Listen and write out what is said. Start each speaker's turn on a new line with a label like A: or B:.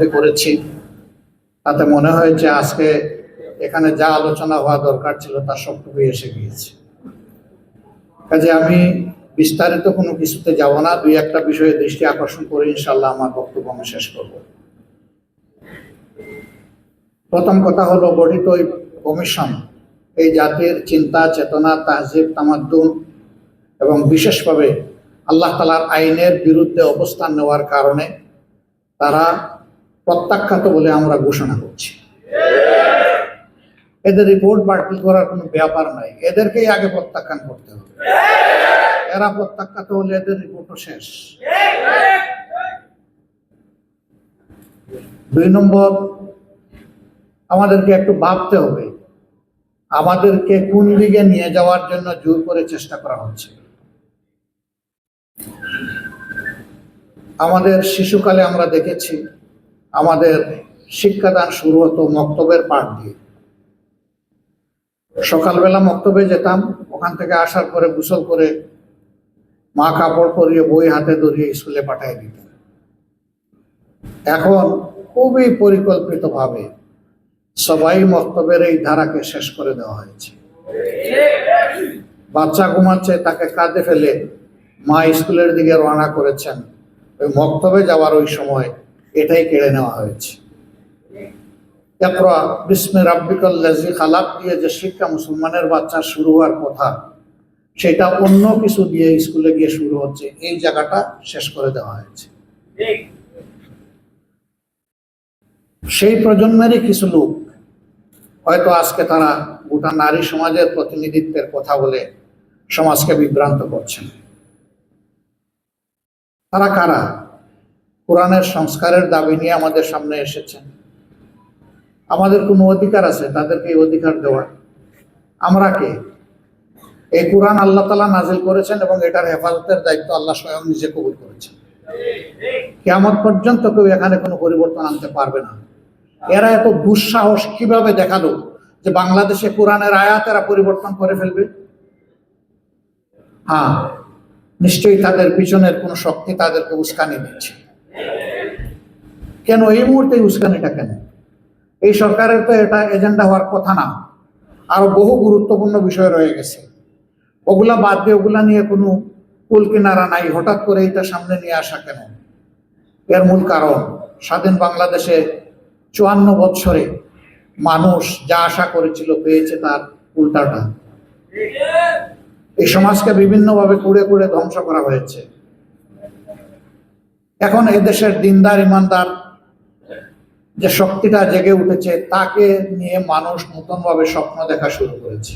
A: উপলব্ধি করেছি। তাতে মনে হয়েছে আজকে এখানে যা আলোচনা হওয়া দরকার ছিল তার সবটুকুই এসে গিয়েছে। কাজে আমি বিস্তারিত কোনো কিছুতে যাব না, দুই একটা বিষয়ে দৃষ্টি আকর্ষণ করে ইনশাল্লাহ আমার বক্তব্য আমি শেষ করব। প্রথম কথা হলো গঠিত ওই কমিশন, এই জাতির চিন্তা, চেতনা, তাহজিব, তামাদ্দুন এবং বিশেষভাবে আল্লাহ তালার আইনের বিরুদ্ধে অবস্থান নেওয়ার কারণে তারা প্রত্যাখ্যাত বলে আমরা ঘোষণা করছি। এদের রিপোর্ট বাতিল করার কোনো ব্যাপার নাই। এদেরকেই আগে প্রত্যাখ্যান করতে হবে। এরা প্রত্যাখ্যাত হলে এদের রিপোর্টও শেষ। দুই নম্বর, আমাদেরকে একটু ভাবতে হবে। আমাদেরকে কোন দিকে নিয়ে যাওয়ার জন্য জোর করে চেষ্টা করা হচ্ছে? আমাদের শিশুকালে আমরা দেখেছি আমাদের শিক্ষাদান শুরু হতো মক্তবের পাঠ দিয়ে। সকালবেলা মক্তবে যেতাম, ওখান থেকে আসার পরে গোসল করে মা কাপড় পরিয়ে বই হাতে ধরিয়ে স্কুলে পাঠিয়ে দিতেন এখন খুবই পরিকল্পিতভাবে সবাই মক্তবের এই ধারাকে শেষ করে দেওয়া হয়েছে। বাচ্চা ঘুমাচ্ছে, তাকে কাঁদে ফেলে মা স্কুলের দিকে রওনা করেছেন। ওই মক্তবে যাওয়ার ওই সময় এটাই কেড়ে নেওয়া হয়েছে। এরপর, বিস্মে রাব্বিকাল্লাজি খালাক দিয়ে যে শিক্ষা মুসলমানের বাচ্চা শুরু হওয়ার কথা, সেটা অন্য কিছু দিয়ে স্কুলে গিয়ে শুরু হচ্ছে। এই জায়গাটা শেষ করে দেওয়া হয়েছে। সেই প্রজন্মেরই কিছু লোক, হয়তো আজকে তারা গোটা নারী সমাজের প্রতিনিধিত্বের কথা বলে সমাজকে বিভ্রান্ত করছেন। তারা কারা? কোরআনের সংস্কারের দাবি নিয়ে আমাদের সামনে এসেছেন। আমাদের কোনো অধিকার আছে? তাদেরকে এই অধিকার দেওয়ার। আমরা কে? এই কোরআন আল্লাহ তালা নাজিল করেছেন এবং এটার হেফাজতের দায়িত্ব আল্লাহ স্বয়ং নিজে কবুল করেছেন। কেমন পর্যন্ত কেউ এখানে কোনো পরিবর্তন আনতে পারবে না। এরা এত দুঃসাহস কীভাবে দেখাল যে বাংলাদেশে কোরআনের আয়াত এরা পরিবর্তন করে ফেলবে? হ্যাঁ নিশ্চয়ই তাদের পিছনের কোনো শক্তি তাদেরকে উস্কানি দিচ্ছে। কেন এই মুহূর্তে উস্কানিটা কেন? এই সরকারের তো এটা এজেন্ডা হওয়ার কথা না। আরও বহু গুরুত্বপূর্ণ বিষয় রয়ে গেছে। ওগুলা বাদ দিয়ে ওগুলা নিয়ে কোনো কুল কিনারা নাই। হঠাৎ করে এটা সামনে নিয়ে আসা কেন? এর মূল কারণ, স্বাধীন বাংলাদেশে চুয়ান্ন বছরে মানুষ যা আশা করেছিল পেয়েছে তার উল্টাটা। এই সমাজকে বিভিন্নভাবে কুড়ে কুড়ে ধ্বংস করা হয়েছে। এখন এদেশের দিনদার, ইমানদার যে শক্তিটা জেগে উঠেছে তাকে নিয়ে মানুষ নতুনভাবে স্বপ্ন দেখা শুরু করেছে।